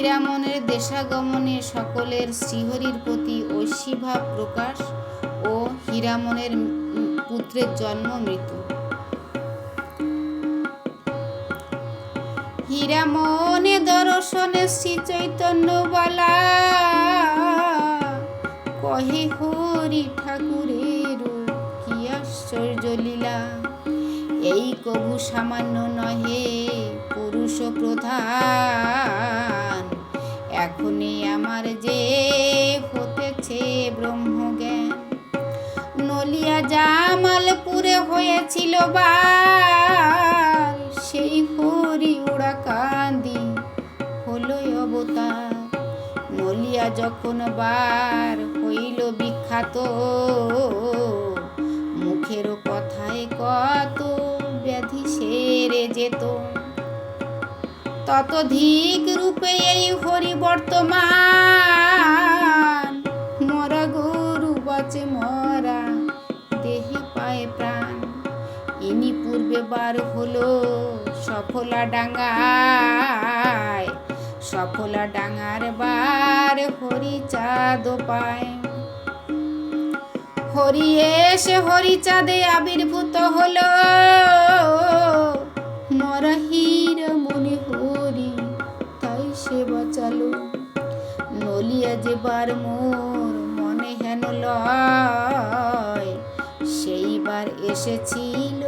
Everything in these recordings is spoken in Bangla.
হীরামনের দেশাগমনে সকলের শ্রীহরির প্রতি ঐশীভাব প্রকাশ ও হীরামনের পুত্রের জন্ম মৃত্যু। হীরামনে দর্শনে শ্রী চৈতন্য বলা কহে, হরি ঠাকুরের কি আশ্চর্য লীলা। এই কবু সামান্য নহে, পুরুষ প্রধান এখনই আমার যে হতেছে ব্রহ্মজ্ঞান। নলিয়া জামালপুরে হয়েছিল বার সেই হরি ওড়া কান্দি হলো অবতার। নলিয়া যখন বার হইল বিখ্যাত মুখের কথায় কত ব্যাধি সেরে যেত। ততধিক রূপে এই হরি বর্তমান। মরা গরু বাঁচে মরা, দেহে পায় প্রাণ। ইনি পূর্বে বার হলো সফলা ডাঙ্গায়। সফলা ডাঙ্গার বার হরি চাঁদ পায়। হরি এসে হরি চাঁদে আবির্ভূত হলো। মরাহির সে বাঁচালো নলিয়া যে বার মোর মনে হেন লয়। সেইবার এসেছিল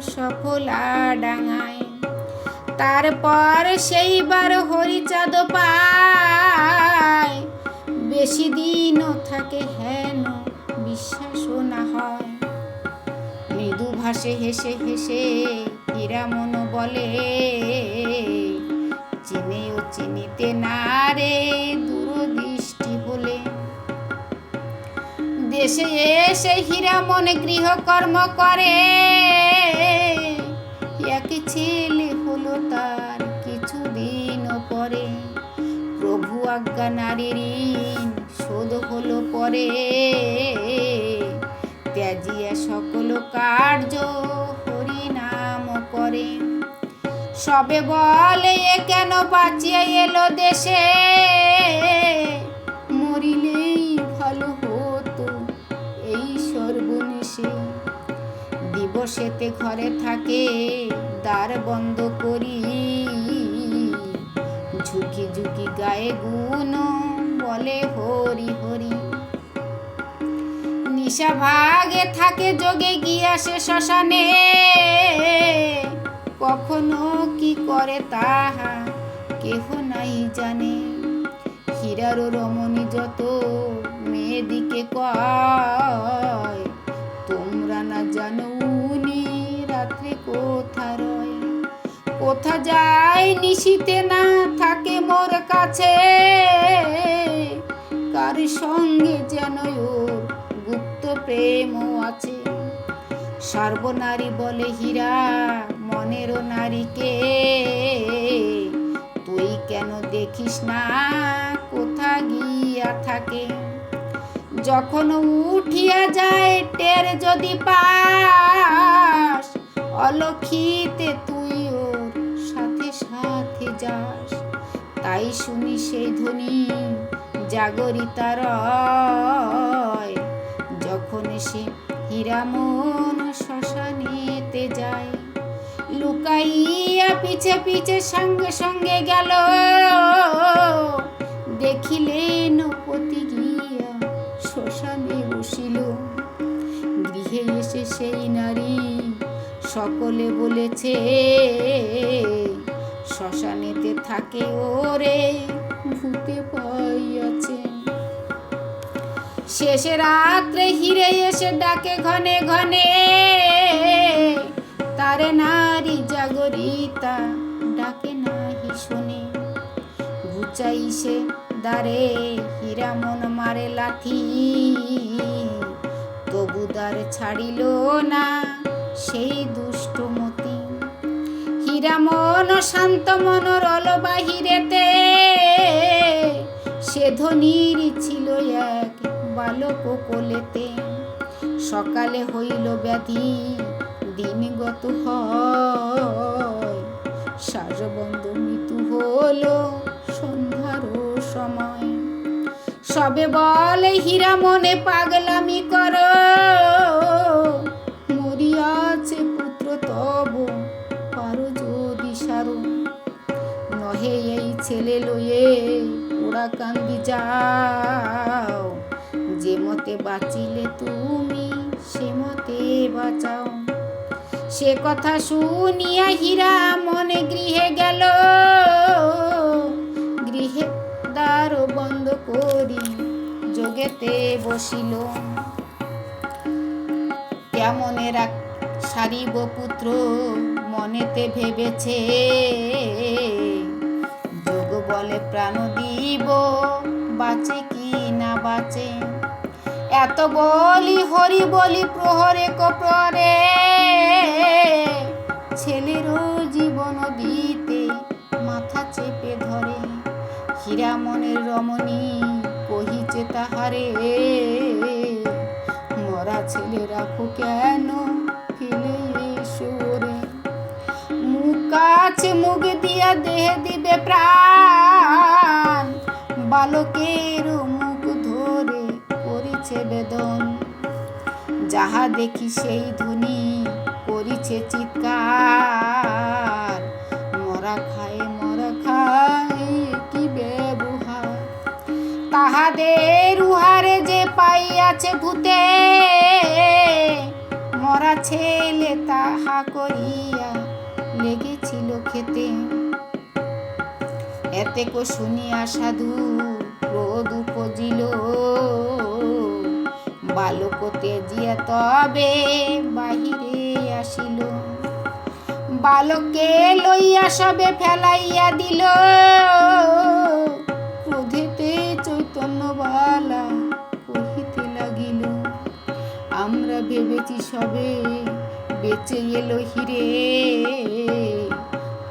সফলা ডাঙায়। তারপর সেইবার হরিচাঁদ পায়। বেশি দিনও থাকে হেন বিশ্বাসও না হয়। মৃদু ভাসে হেসে হেসে হীরামন বলে চিনেও চিনিতে না রে দূরদৃষ্টি হলে দেশে এসে হীরামন গৃহকর্ম করে। এক ছেলে হলো তার কিছুদিন পরে। প্রভু আজ্ঞা নারীর ঋণ শোধ হলো পরে। ত্যাজিয়া সকল কার্য হরি নাম করে। সবে বলে এ কেন বাঁচিয়া এলো দেশে? মরিলেই ভালো হতো এই সর্বনেশে। দিবসেতে ঘরে থাকে, দ্বার বন্ধ করি। ঝুঁকি ঝুঁকি গায়ে গুণ বলে, হরি হরি। নিশা ভাগে থাকে, যোগে গিয়া সে শ্মশানে। কখনো কি করে তাহা? কেহ নাই জানে। হীরার রমণী যত মেয়েদিকে কয়, তোমরা না জানো উনি রাত্রে কোথা রয়? কোথা যায় নিশিতে না থাকে মোর কাছে? কার সঙ্গে যেন ওর গুপ্ত প্রেমও আছে? সর্বনারী বলে, হীরা মনেরও নারীকে। তুই কেন দেখিস না কোথা গিয়া থাকে? যখন উঠিয়া যায় টের যদি পাস, অলক্ষিতে তুই ওর সাথে সাথে যাস। তাই শুনি সেই ধ্বনি জাগরিতার যখন সে হীরামন শ্মশানেতে যায়। লুকাইয়া পিছে পিছে সঙ্গে সঙ্গে গেল। দেখিলেন পতি গিয়া শ্মশানে বসিল। গৃহে এসে সেই নারী সকলে বলেছে, শ্মশানেতে থাকে ওরে, ভূতে পাইয়াছে। শেষে রাত্রে হিরে এসে ডাকে ঘনে ঘনে ঘুচাইছে দারে হীরামন মারে লাথি তবু দ্বার ছাড়িল না সেই দুষ্ট দুষ্টমতি হীরামন শান্ত মনোরল বাহিরেতে সে ধনির ছিল এক বালক কোলেতে। সকালে হইল ব্যাধি দিনগত হয়। সাজবন্ধ মৃত্যু হলো সবে বলে হীরা মনে পাগলামি করো। মরিয়াছে পুত্র তব, পারো যদি সারো। নহে এই ছেলে লয়ে ওরা কান্দি যাও। যে মতে বাঁচিলে তুমি, সে মতে বাঁচাও। সে কথা শুনিয়া হীরা মনে গৃহে গেল। গৃহে দ্বার বন্ধ করি। যোগেতে বসিল। কেমনে রাখ সারিব পুত্র, মনেতে ভেবেছে। যোগ বলে প্রাণ দিব, বাঁচে কি না বাঁচে। এত বলি হরি বলি প্রহরে কপ্রহরে, ছেলেরও জীবন দিতে মাথা চেপে ধরে। হীরা মনের রমণী কহিছে তাহারে। মরা ছেলে রাখো কেন ফেলে সরে? মুখ মুখ দিয়া দেহে দিবে প্রাণ। বালকের মুখ ধরে করিছে বেদন। যাহা দেখি সেই ধ্বনি করিছে চিৎকার। তাহাদের উহারে যে পাইয়াছে ভূতে, মরা ছেলে তাহা করিয়া লেগেছিল খেতে এতে কো শুনিয়া সাধু ক্রোধ উপজিল। বালক তেজিয়া তবে বাহিরে আসিল। বালকে লইয়া সবে ফেলাইয়া দিল। ভেবেছি সবে। বেঁচে এলো হিরে।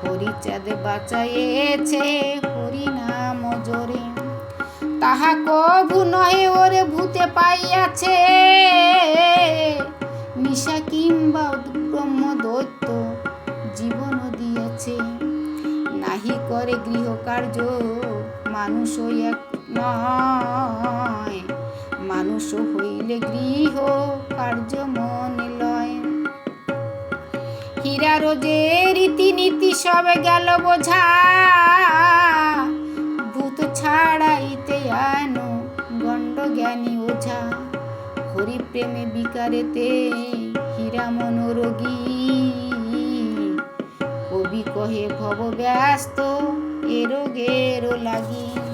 হরিচাঁদ বাঁচাইয়েছে হরি নাম জোরে। তাহা কভু নহে ওরে ভূতে পাইয়াছে। নিশা কিংবা ব্রহ্ম দৈত্য জীবন দিয়াছে। নাহি করে গৃহকার্য মানুষ এক নয়। মানুষ হইলে গৃহ কার্য মনে লয় হীরা রোজে রীতিনীতি সব গেল বোঝা। ভূত ছাড়াইতে আনো গণ্ড জ্ঞানী ওঝা। হরি প্রেমে বিকারেতে হীরা মনোরোগী। কবি কহে ভব ব্যস্ত এরো গেরো লাগি।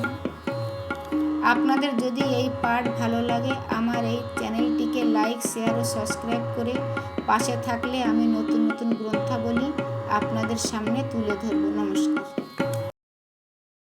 আপনাদের যদি এই পার্ট ভালো লাগে, আমার এই চ্যানেলটিকে লাইক, শেয়ার ও সাবস্ক্রাইব করে পাশে থাকলে আমি নতুন নতুন গ্রন্থাবলী আপনাদের সামনে তুলে ধরব। নমস্কার।